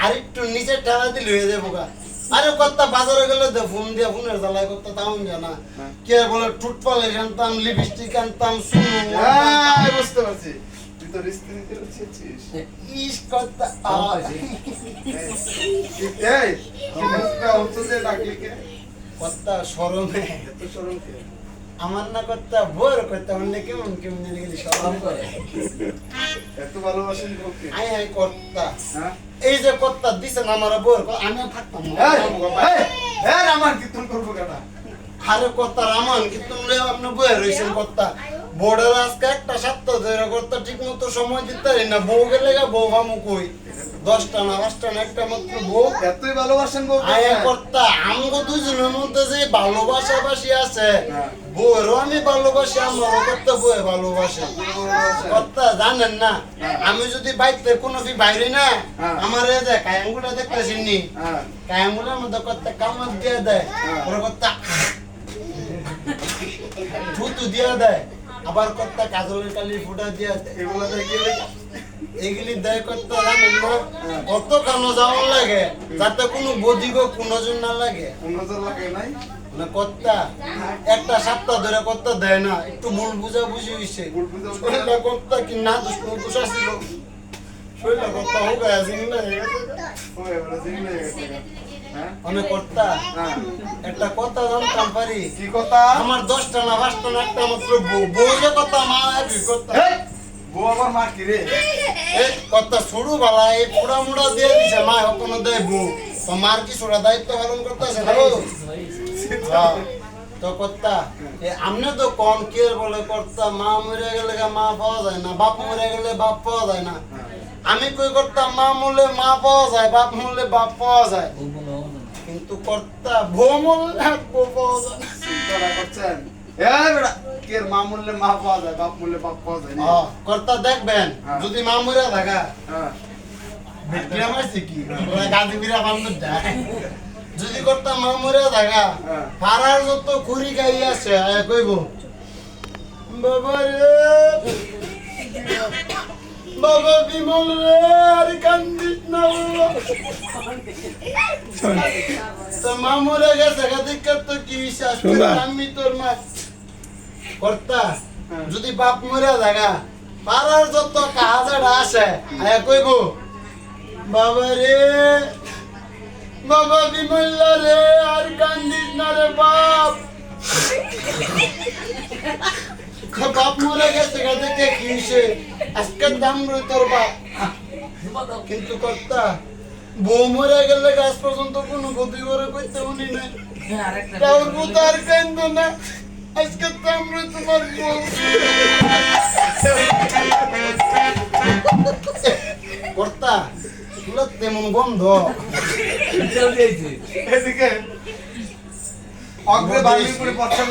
আর একটু নিচে ঠেলা দিলে হয়ে যাব গা। আরে কত্তা বাজারে গেলে দে ফোন দিয়ে ফোনের জ্বালায় করতে তাও জানা হ্যাঁ। কে বলে টুটপালিশ আনতাম লিপস্টিক আনতাম শুনু হ্যাঁ, বুঝতে পারছি। তো কত্তা কত্তা সরমে এত সরম আমার না কত্তা বোর করতে মানে কেমন কেমন জানি গেলি সরম করে এত ভালোবাসেন বউকে। আই আই কর্তা। হ্যাঁ? এই যে কর্তা দিছেন আমার বোর আমিও থাকতাম। এই, আমার কীর্তন করব কেনা? আরে কর্তা রামান কিন্তু আপনি বয়ে রয়েছেন কর্তা। বোর্ডের আজকে একটা সপ্তাহ ধরে কর্তা ঠিক মতো সময় দিতে পারি না। বউ গেলে গা বউ ভামু কই? দশটা না পাঁচটা না একটা মাত্র বউ। এতই ভালোবাসেন বউকে আয়া কর্তা আমগো দুজনের মধ্যে যে ভালোবাসা বাসি আছে হ্যাঁ। বউরও আমি ভালোবাসি আমারও কর্তা বউয়ে ভালোবাসে। কর্তা জানেন না? আমি যদি বাইতে কোনো ফি বাইরে না হ্যাঁ। আমার এই যে কায়াঙ্গুটা দেখতেছি নি হ্যাঁ। কায়াঙ্গুলের মধ্যে কর্তা কামড় দিয়ে দেয় হ্যাঁ। ওরা কর্তা থুতু দিয়ে দেয় আবার কর্তা কাজলের কালি ফুটা দিয়ে দেয়। এগুলো দেখলে এগুলি দেয় করতে না কত কানো যাওয়ার লাগে যাতে কোনো বদিগ কোনো জন না লাগে। লাগে নাই? মানে কর্তা একটা সপ্তাহ ধরে কর্তা দেয় না একটু ভুল বুঝা বুঝি হইছে। ভুল বুঝাবুঝি। শরীরটা কর্তা কি না দোষ কোনো আসছিল শরীরটা কর্তা হোক আছে না ও এবারে জিগলে গেছে হ্যাঁ? অনেক কর্তা একটা কথা জানতাম পারি। কি কথা? আমার দশটা না পাঁচটা না একটা মাত্র বউ। যে কথা মা বউ আমার মা কি রে? এই কথা শুরু বালা এই পুরা মুড়া দিয়ে দিছে মা দেয় বউ। তো মার কি সুরা দায়িত্ব পালন করতেছে না। তো কর্তা আমনে তো কম কে বলে কর্তা মা মরে গেলে মা পাওয়া যায় না বাপ মরে গেলে বাপ পাওয়া যায় না। আমি কই করতাম মা মরলে মা পাওয়া যায় বাপ মরলে বাপ পাওয়া যায়? কিন্তু কর্তা বউ মরলে বউ পাওয়া যায় না। চিন্তাটা করছেন? বেটা মা মূল্যে মা পাওয়া যায় বাপ মূল্যে বাপ পাওয়া যায় হ্যাঁ, কর্তা দেখবেন হ্যাঁ। যদি মা মরে থাকা হ্যাঁ। যদি করতাম মা মরে থাকা। পাড়ার যত খুরি গাই আছে কইব বাবা রে বাবা বিমল রে আর কান্দিস না তো মা মরে গেছে গাদিকার তো কি বিশ্বাস আমি তোর মা কর্তা হ্যাঁ। যদি বাপ মরে থাকা পাড়ার যত কাহাজাড়া আছে আয়া কইব বাবা রে বাবা বিমল্লা রে আর কান্দিস না রে বাপ। বাপ মরে গেছে গা দেখে কি আজকে দাম রই তোর বাপ। কিন্তু কর্তা বউ মরে গেলে গাছ পর্যন্ত কোনো গতি করে করতে উনি নাই। তার বউ তার কান্দ না। আজকে দাম রই তোমার কর্তা এগুলো তেমন গন্ধ। এদিকে অগ্রে বাড়ির উপরে পচ্ছাদ